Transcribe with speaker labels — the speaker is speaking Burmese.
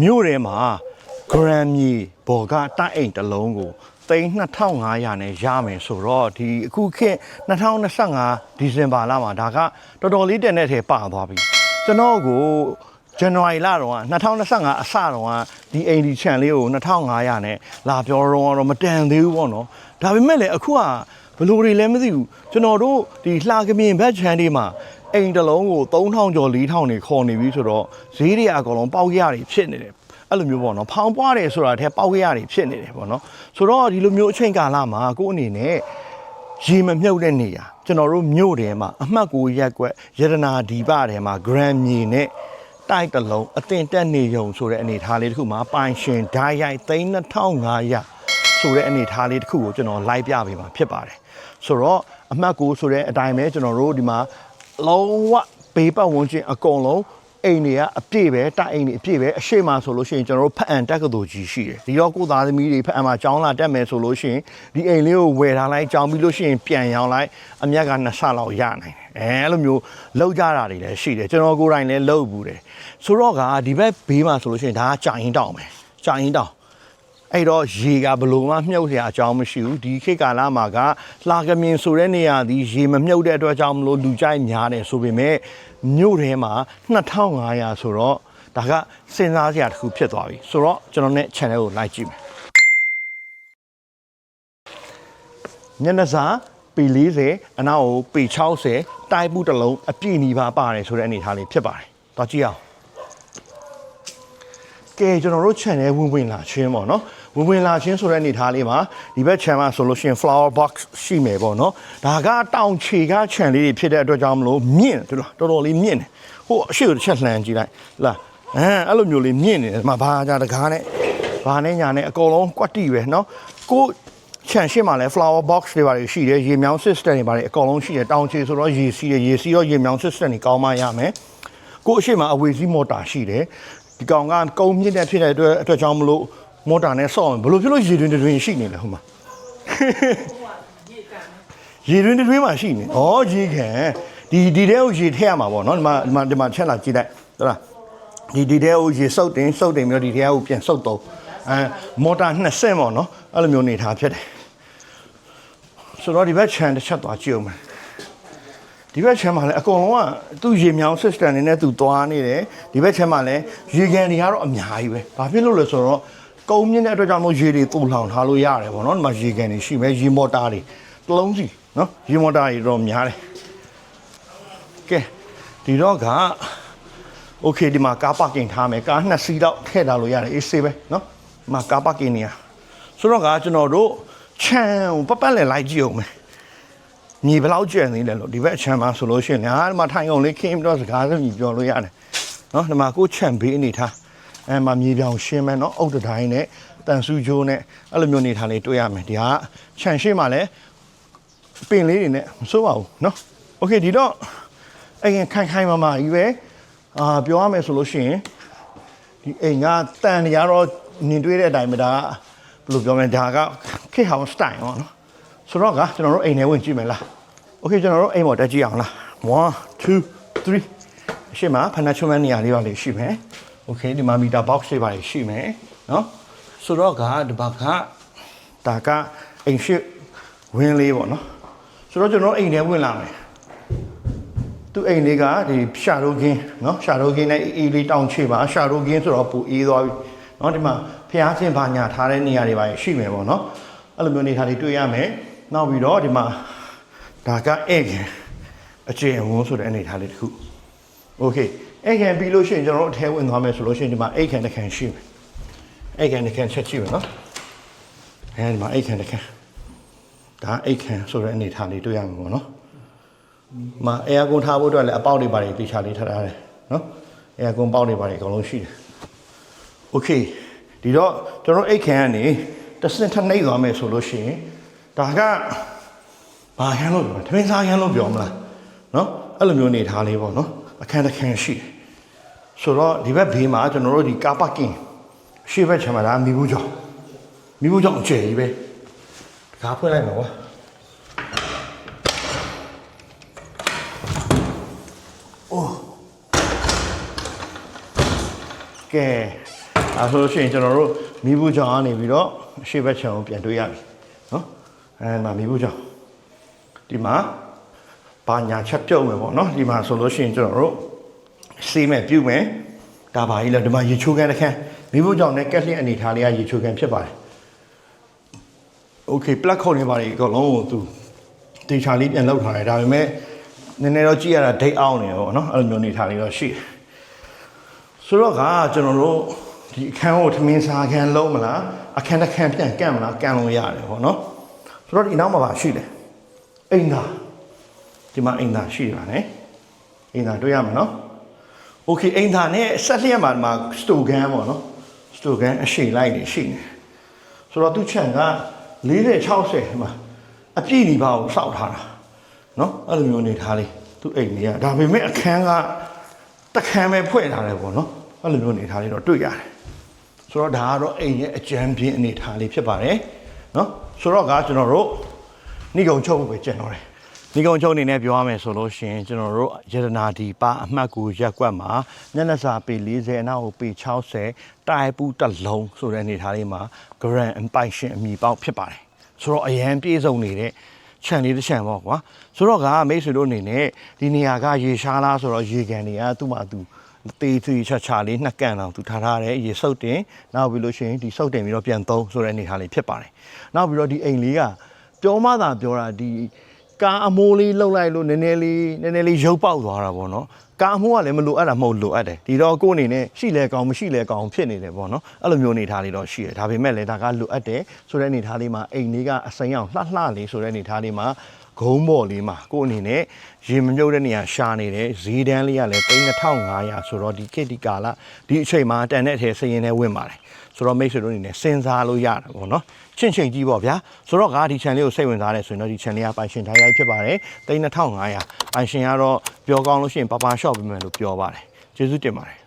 Speaker 1: မြို့ထဲမှာဂရမ်မြေဘော်ကတိုက်အိမ်တစ်လုံးကိုသိန်း2500နဲ့ရမယ်ဆိုတော့ဒီအခုခေတ်2025ဒီဇင်ဘာလမှာဒါကတော်တော်လေးတက်တဲ့ထဲပါသွားပြီကျွန်တော်ကိုဇန်နဝါရီလတော့2025အစတော့ဒီအိမ်ဒီချန်လေးကို2500နဲ့လာပြောတော့တော့မတန်သေးဘူးပေါ့နော်ဒါပေမဲ့လည်းအခုကဘယ်လိုတွေလဲမသိဘူးကျွန်တော်တို့ဒီလှကမြင်ဘက်ချန်လေးမှာ အိမ်တစ်လုံးကို3000ကျော်4000နေခေါ်နေပြီဆိုတော့ဈေးတွေအကောင်လုံးပေါက်ရတွေဖြစ်နေတယ်အဲ့လိုမျိုးပေါ့နော်ဖောင်ပွားတယ်ဆိုတာတဲ့ပေါက်ရတွေဖြစ်နေတယ်ပေါ့နော်ဆိုတော့ဒီလိုမျိုးအချိန်ကာလမှာကိုယ့်အနေနဲ့ရေမမြုပ်တဲ့နေရာကျွန်တော်တို့မြို့ထဲမှာအမှတ်ကိုရက်ကွက်ရတနာဒီပထဲမှာ grand မြေနဲ့တိုက်တစ်လုံးအတင်တက်နေုံဆိုတဲ့အနေအထားလေးတစ်ခုမှာပိုင်ရှင်ဓာတ်ရိုက်3500ဆိုတဲ့အနေအထားလေးတစ်ခုကိုကျွန်တော်လိုက်ပြပေးမှာဖြစ်ပါတယ်ဆိုတော့အမှတ်ကိုဆိုတဲ့အတိုင်းပဲကျွန်တော်တို့ဒီမှာ လုံးဝဘေးပတ်ဝန်းကျင်အကုန်လုံးအိမ်တွေကအပြည့်ပဲတိုက်အိမ်တွေအပြည့်ပဲအရှိမဆိုလို့ရှိရင်ကျွန်တော်တို့ဖတ်အံတက်ကတူကြီးရှိတယ်ဒီတော့ကိုသားသမီးတွေဖတ်အံမှာကျောင်းလာတက်မယ်ဆိုလို့ရှိရင်ဒီအိမ်လေးကိုဝယ်ထားလိုက်ကျောင်းပြီးလို့ရှိရင်ပြန်ရောင်းလိုက်အမြက်ကနှစ်ဆလောက်ရနိုင်တယ်အဲအဲ့လိုမျိုးလောက်ကြတာတွေလည်းရှိတယ်ကျွန်တော်ကိုယ်တိုင်လည်းလောက်ဘူးတယ်ဆိုတော့ကဒီဘက်ဘေးမှာဆိုလို့ရှိရင်ဒါကကြာရင်တောင်ပဲကြာရင်တောင် အဲ့တော့ရေကဘလို့မှမြုပ်เสียအကြောင်းမရှိဘူးဒီခေတ်ကာလမှာကလှကမြင်ဆိုတဲ့နေရာဒီရေမမြုပ်တဲ့အတွက်ကြောင့်မလို့လူကြိုက်များတယ်ဆိုပေမဲ့မြို့ထဲမှာ2500ဆိုတော့ဒါကစဉ်းစားစရာတစ်ခုဖြစ်သွားပြီဆိုတော့ကျွန်တော်နဲ့ channel ကိုလိုက်ကြည့်မယ်ညနေစာပေ40အနောက်ကိုပေ60တိုက်ပုတစ်လုံးအပြည့်နီးပါးပါတယ်ဆိုတဲ့အနေအထားလေးဖြစ်ပါတယ်။တော့ကြည့်အောင် ကဲကျွန်တော်တို့ channel ဝင်ဝင်လာချင်းပေါ့နော် ဝင်ဝင်လာချင်းဆိုတဲ့အနေထားလေးမှာဒီဘက် channel မှာဆိုလို့ရှိရင် flower box ရှိမယ်ပေါ့နော်ဒါကတောင်ခြေက channel လေးတွေဖြစ်တဲ့အတွက်ကြောင့်မလို့မြင့်တယ်တော်တော်လေးမြင့်တယ်ဟိုအရှိကိုတစ်ချက်လှမ်းကြည့်လိုက်လာအဲအဲ့လိုမျိုးလေးမြင့်နေတယ်ဒီမှာဘာကြတကားနဲ့ဘာနဲ့ညာနဲ့အကုန်လုံးကွက်တီပဲနော်ကိုချန်ရှင်းမှာလဲ flower box တွေပါရှိတယ်ရေမြောင်း system တွေပါတယ်အကုန်လုံးရှိတယ်တောင်ခြေဆိုတော့ရေစီးတယ်ရေစီးတော့ရေမြောင်း system တွေကောင်းမှရမယ်ကိုအရှိမအဝေစီးမော်တာရှိတယ်ဒီကောင်ကကုန်းမြင့်တဲ့ဖြစ်တဲ့အတွက်အတွက်ကြောင့်မလို့ မော်တာနဲ့ဆော့ရင်ဘယ်လိုဖြစ်လို့ရေတွင်တွင်ရှိနေလဲဟိုမှာရေတွင်တွင်မှာရှိနေဩရေခံဒီဒီတဲကိုရေထည့်ရမှာပေါ့နော်ဒီမှာဒီမှာဒီမှာချက်လာကြည့်လိုက်ဟုတ်လားဒီဒီတဲကိုရေစုပ်တင်စုပ်တင်ပြီးတော့ဒီတဲကိုပြန်စုပ်တော့အဲမော်တာနှစ်ဆင့်ပေါ့နော်အဲ့လိုမျိုးနေထားဖြစ်တယ်ဆိုတော့ဒီဘက်ခြံတစ်ချက်သွားကြည့်အောင်မယ်ဒီဘက်ချမ်းမှာလည်းအကုန်လုံးကသူ့ရေမြောင်း system နေနဲ့သူသွားနေတယ်ဒီဘက်ချမ်းမှာလည်းရေကန်တွေကတော့အများကြီးပဲဘာဖြစ်လို့လဲဆိုတော့ ကုန်းမြင့်တဲ့အတွက်ကြောင့်မို့ရေတွေတူလောင်ထားလို့ရတယ်ပေါ့နော်ဒီမှာရေကန်တွေရှိမယ်ရေမော်တာတွေတစ်လုံးစီနော်ရေမော်တာတွေတော့များတယ်ကဲဒီတော့ကโอเคဒီမှာကားပါကင်ထားမယ်ကားနှစ်စီးတော့ထည့်ထားလို့ရတယ်အေးဆေးပဲနော်ဒီမှာကားပါကင်နေရဆိုတော့ကကျွန်တော်တို့ချမ်းကိုပတ်ပတ်လည်လိုက်ကြည့်အောင်မယ် ညီဘယ်လောက်ကျန်သေးလဲလို့ဒီဘက်အချမ်းမှာဆိုလို့ရှိရင်ညာဒီမှာထိုင်အောင်လေးခင်းပြီးတော့စကားစမြည်ပြောလို့ရတယ်နော်ဒီမှာကိုချန်ဘေးအနေထား အဲမှာမြေပြောင်ရှင်းမယ်နော်အုတ်တတိုင်းနဲ့တန်ဆူဂျိုးနဲ့အဲ့လိုမျိုးနေထားလေးတွေ့ရမယ်ဒီကချန်ရှင်းမှာလည်းပင်လေးတွေနဲ့မစိုးပါဘူးနော်โอเคဒီတော့အရင်ခိုင်ခိုင်မာမာကြီးပဲအာပြောရမယ်ဆိုလို့ရှိရင်ဒီအိမ်ကတန်နေရတော့နင်တွေ့တဲ့အတိုင်းပဲဒါကဘယ်လိုပြောမလဲဒါကခေတ်ဟောင်းစတိုင်ပေါ့နော် ဆိုတော့ကကျွန်တော်တို့အိမ်ထဲဝင်ကြည့်မယ်လားโอเคကျွန်တော်တို့အိမ်ပေါ်တက်ကြည့်အောင်လား1 2 3အရှိမဖနာချုံမနေရာလေးပါလေးရှိမယ် โอเคဒီမှာမီတာ box တွေပါလေးရှိမယ်เนาะဆိုတော့ကဒီဘက်ကဒါကအိမ်ရှိဝင်းလေးပေါ့เนาะဆိုတော့ကျွန်တော်တို့အိမ်ထဲဝင်လာမယ်သူ့အိမ်လေးကဒီရှာရိုကင်းเนาะရှာရိုကင်းနဲ့အေးလေးတောင်ချေပါရှာရိုကင်းဆိုတော့ပူအေးသွားပြီเนาะဒီမှာဖျားချင်းဘာညာထားတဲ့နေရာတွေပါရှိမယ်ပေါ့เนาะအဲ့လိုမျိုးနေထားတွေတွေ့ရမယ်နောက်ပြီးတော့ဒီမှာဒါကဧည့်ခင်အခြေအဝန်းဆိုတဲ့အနေထားလေးတစ်ခုโอเค ဧည့်ခင်ပြီးလို့ရှိရင်ကျွန်တော်တို့အထဲဝင်သွားမယ်ဆိုလို့ရှိရင်ဒီမှာဧည့်ခင်တစ်ခင်ရှိမယ်ဧည့်ခင်တစ်ခင်ချက်ကြည့်မယ်เนาะအဲဒီမှာဧည့်ခင်တစ်ခင်ဒါဧည့်ခင်ဆိုတဲ့အနေထားလေးတွေ့ရမှာပေါ့เนาะ မအဲကွန်ထားဖို့အတွက်လည်းအပေါက်တွေပါတယ်တေချာလေးထားထားတယ်နော်အဲကွန်ပေါက်တွေပါတယ်အကုန်လုံးရှိတယ်โอเคဒီတော့ကျွန်တော်အိတ်ခံကနေတစ်စင်ထနှိပ်သွားမယ်ဆိုလို့ရှိရင်ဒါကဘာဟန်လို့ပြောမလဲသမင်းစားဟန်လို့ပြောမလားနော်အဲ့လိုမျိုးနေထားလေးပေါ့နော်အခန်းတစ်ခန်းရှိတယ် ဆိုတော့ဒီဘက်ဘေးမှာကျွန်တော်တို့ဒီကာပါကင်ရှေ့ဘက်ခြမ်းမှာဒါမိဘူးကြောင့်မိဘူးကြောင့်အကျယ်ကြီးပဲတကားဖွင့်လိုက်မှာကွာကဲအဲဆိုလို့ရှိရင်ကျွန်တော်တို့မိဘူးချောင်းကနေပြီးတော့အရှိဘက်ချောင်းကိုပြန်တွေ့ရပြီနော်အဲမှာမိဘူးချောင်းဒီမှာဘာညာချက်ပြုတ်မယ်ပေါ့နော်ဒီမှာဆိုလို့ရှိရင်ကျွန်တော်တို့ စေးမဲ့ပြုတ်မယ်ဒါပါကြီးလဲဒီမှာရေချိုးကန်တစ်ခန်းမိဘူးချောင်းနဲ့ကက်လျက်အနေထားလေးကရေချိုးကန်ဖြစ်ပါတယ် โอเคပလက်ခုံနေပါလေအကုန်လုံးကိုသူတေချာလေးပြန်လောက်ထားတယ်ဒါပေမဲ့နည်းနည်းတော့ကြည့်ရတာဒိတ်အောင်နေရောเนาะအဲ့လိုမျိုးနေထားလေးတော့ရှိတယ်ဆိုတော့ကကျွန်တော်တို့ဒီအခန်းကိုထမင်းစားခန်းလုံးမလားအခန်းတစ်ခန်းပြန်ကန့်မလားကန့်လို့ရတယ်ပေါ့เนาะဆိုတော့ဒီနောက်မှာပါရှိတယ်အိမ်သာဒီမှာအိမ်သာရှိတယ်ပါねအိမ်သာတွေ့ရမှာเนาะ โอเคအိမ်သာနဲ့ဆက်လျက်မှာဒီမှာစတိုဂန်ပေါ့เนาะစတိုဂန်အရှိလိုက်နေရှိနေ ဆိုတော့သူ့ချန်က40 60မှာအပြည့်ဒီပါကိုစောက်ထားတာเนาะအဲ့လိုမျိုးနေထားလေးသူ့အိမ်ကြီးကဒါပေမဲ့အခန်းကတခန်းပဲဖွဲ့ထားတယ်ပေါ့เนาะအဲ့လိုမျိုးနေထားလေးတော့တွေ့ရတယ်ဆိုတော့ဒါကတော့အိမ်ရဲ့အကြမ်းပြင်းအနေထားလေးဖြစ်ပါတယ်เนาะဆိုတော့ကကျွန်တော်တို့ဏိကုံချုပ်ဖို့ပဲကျန်တော့တယ် ဏိကုံချုပ်အနေနဲ့ပြောရမယ်ဆိုလို့ရှိရင်ကျွန်တော်တို့ရတနာဒီပါအမှတ်ကိုရက်ကွက်မှာမျက်နှာစာပေ40အနောက်ကိုပေ60တိုင်ပူတစ်လုံးဆိုတဲ့အနေထားလေးမှာ grand ambition အမည်ပေါက်ဖြစ်ပါတယ်ဆိုတော့အရန်ပြေဆုံးနေတဲ့ခြံလေးတစ်ခြံပေါ့ကွာဆိုတော့ကမိတ်ဆွေတို့အနေနဲ့ဒီနေရာကရေရှားလားဆိုတော့ရေကန်တွေကသူ့မှာသူတေးသေးချာချာလေးနှစ်ကန်အောင်သူထားထားတယ်ရေစုပ်တင်နောက်ပြီးလို့ရှိရင်ဒီစုပ်တင်ပြီးတော့ပြန်သုံးဆိုတဲ့အနေထားလေးဖြစ်ပါတယ်နောက်ပြီးတော့ဒီအိမ်လေးကပြောမှသာပြောတာဒီ ကားအမိုးလေးလှုပ်လိုက်လို့နည်းနည်းလေးနည်းနည်းလေးရုပ်ပေါက်သွားတာပေါ့နော်ကားအမိုးကလည်းမလိုအပ်တာမဟုတ်လိုအပ်တယ်ဒီတော့ကိုယ့်အနေနဲ့ရှိလဲကောင်းမရှိလဲကောင်းဖြစ်နေတယ်ပေါ့နော်အဲ့လိုမျိုးအနေထားလေးတော့ရှိတယ်ဒါပေမဲ့လည်းဒါကလိုအပ်တယ်ဆိုတဲ့အနေထားလေးမှာအိမ်လေးကအစိမ်းအောင်လှလှလေးဆိုတဲ့အနေထားလေးမှာ ဂုံးပေါ်လေးမှာကိုယ့်အနေနဲ့ရေမမြုပ်တဲ့နေရာရှာနေတယ်ဈေးတန်းလေးကလည်း3500ဆိုတော့ဒီခေတ်ဒီကာလဒီအချိန်မှာတန်တဲ့အထည်စရင်နဲ့ဝင်ပါတယ်ဆိုတော့မိတ်ဆွေတို့အနေနဲ့စဉ်းစားလို့ရတယ်ပေါ့နော်ချင့်ချိန်ကြီးပေါ့ဗျာဆိုတော့ကဒီ channel လေးကိုစိတ်ဝင်စားတယ်ဆိုရင်တော့ဒီ channel လေးကပိုင်ရှင်ထားရိုက်ဖြစ်ပါတယ်3500ပိုင်ရှင်ကတော့ပြောကောင်းလို့ရှိရင်ပပ shop ပေးမယ်လို့ပြောပါတယ်ကျေးဇူးတင်ပါတယ်